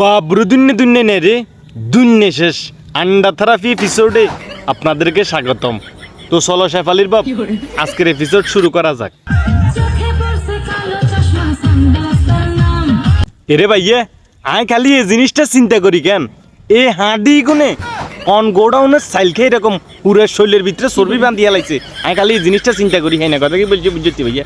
বাবরু দুন্নে দুন্নে নে রে দুন্নে শেষ। আন্ডা থেরাপি এপিসোডে আপনাদেরকে স্বাগতম। তো চলো শেফালির বাপ আজকের এপিসোড শুরু করা যাক। এরে ভাইয়ে আয় খালি এই জিনিসটা চিন্তা করি কেন? এ হাঁডি গুনে কন গোডাউনের সাইল খেয়ে এরকম পুরো শরীরের ভিতরে চর্বি বান্ধিয়া লাগছে আমি খালি এই জিনিসটা চিন্তা করি হ্যাঁ না কথা কি বলছি বুঝতে ভাইয়া।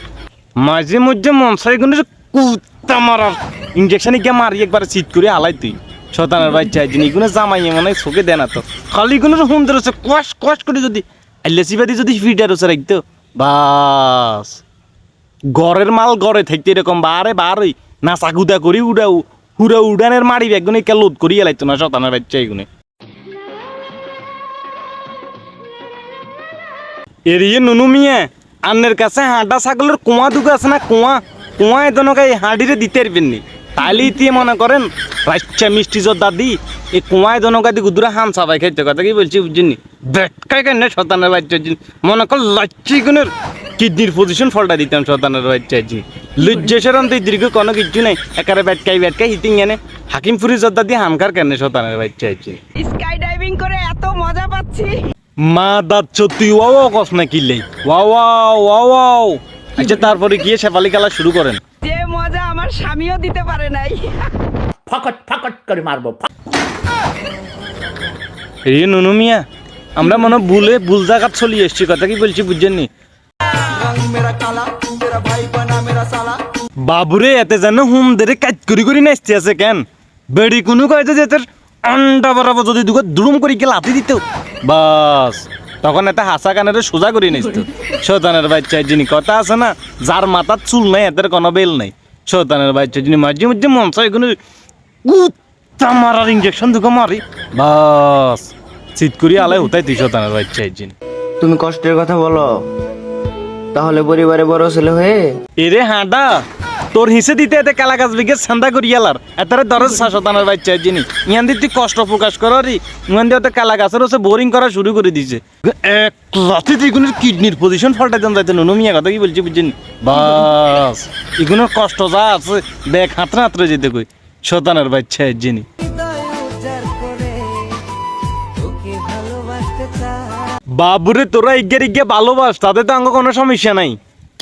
মাঝে মধ্যে মনসাই গুনে কুত্তা মারার ইঞ্জেকশন গিয়ে মারি, একবার চিত করে আলাই তুই শতানের বাচ্চা জিনিস গুনে জামাই মানে চোখে দেয় না তো। খালি গুনে সুন্দর আছে কষ কষ করে যদি আইলেসি বাদি যদি ফিটার আছে রাখতো বাস। গড়ের মাল গড়ে থাকতে এরকম, বারে বারে। না চাকুদা করি, উড়াও, হুড়া উড়ানের মারি বেগুনে কে লোড করি এলাইতো না শতানের বাচ্চা এগুনে। এরিয়ে নুনু মিয়া, আন্নের কাছে হাঁটা ছাগলের কুয়া দুগা আছে না, কুয়া কুয়া এদনকে এই হাঁড়িরে দিতে পারবেন নি। তাইলে ইতিয়ে মনে করেন রাচ্চা মিষ্টি দাদি এই কুয়া এদনকা দি গুদুরা হান সাবাই খাইতে কথা কি বলছি বুঝছেন বেটকাই কেন শতানের বাচ্চা মনে কর লাচ্চি গুনের কিডনির পজিশন ফলটা দিতাম শতানের বাচ্চা জিন। লজ্জেসরম তুই দীর্ঘ কোনো কিছু নাই একারে বেটকাই বেটকাই হিটিং এনে হাকিম ফুরি জোর দাদি হামকার কেন শতানের বাচ্চা স্কাই ডাইভিং করে এত মজা পাচ্ছি। মা দাঁত সত্যি ওয়াও কস না কিনলেই ওয়াও ওয়াও। আচ্ছা তারপরে গিয়ে শেফালি খেলা শুরু করেন। আমার স্বামীও দিতে পারে নাই। ফকট ফকট করে মারবো এই নুনু মিয়া আমরা মনে ভুলে ভুল জায়গাত চলি এসছি কথা কি বলছি বুঝছেন নি? বাবুরে এতে যেন হুম দেরে কাজ করি করি নাচতে আছে কেন? বেড়ি কোনো কয় যে এদের আন্ডা বরাবর যদি দুটো দুরুম করি কে লাথি দিত? বাস তখন এতে হাসা কানের সোজা করি নাচত। সোজানের বাচ্চা যিনি কথা আছে না যার মাথার চুল নাই এদের কোনো বেল নাই। শতানের বাচ্চা যদি মাঝে মাঝে মনসা কোনো কুত্তা মারার ইঞ্জেকশন দুটো মারি। বাস চিত করি আলাই হতাই তুই শতানের বাচ্চা যিনি। তুমি কষ্টের কথা বলো তাহলে পরিবারে বড় ছেলে হয়ে এরে হাঁটা তোর হিসে দিতে এতে কালা গাছ বিঘে সান্দা করি এলার। এতারে দরজ শাসতানের বাচ্চা জিনি ইয়ান দি তুই কষ্ট প্রকাশ কর ইয়ান দিয়ে কালা গাছের হচ্ছে বোরিং করা শুরু করে দিছে। এক রাতে তুই কিডনির পজিশন ফাল্টা দেন যাইতে নুনু মিয়া কথা কি বলছি বুঝছেন? বাস এগুলোর কষ্ট যা আছে ব্যাগ হাতরে হাতরে যেতে কই। শতানের বাচ্চা জিনি বাবুরে তোরা ইজ্ঞার ইজ্ঞা ভালোবাস, তাতে তো আঙ্গ কোনো সমস্যা নাই।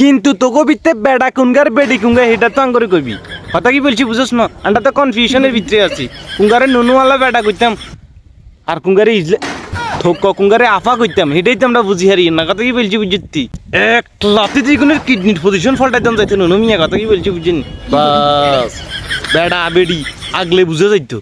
কিন্তু তোকে বিতে বেড়া কুঙ্গার, বেডি কুঙ্গা এটা তো আঙ্গরে কবি কথা কি বলছি বুঝছ না? আন্ডা তো কনফিউশনের ভিতরে আছি। কুঙ্গারে নুনুওয়ালা বেড়া কইতাম, আর কুঙ্গারে ইজলে থোক কুঙ্গারে আফা কইতাম, সেটাই তো আমরা বুঝি হারি। না, কথা কি বলছি, বুঝতি? এক লাতি দ্বিগুণের কিডনির পজিশন ফাল্টাইতাম যাইতে নুনু মিয়া, কথা কি বলছি বুঝিন বাস, বেড়া, বেডি, আগলে বুঝে যাইতো।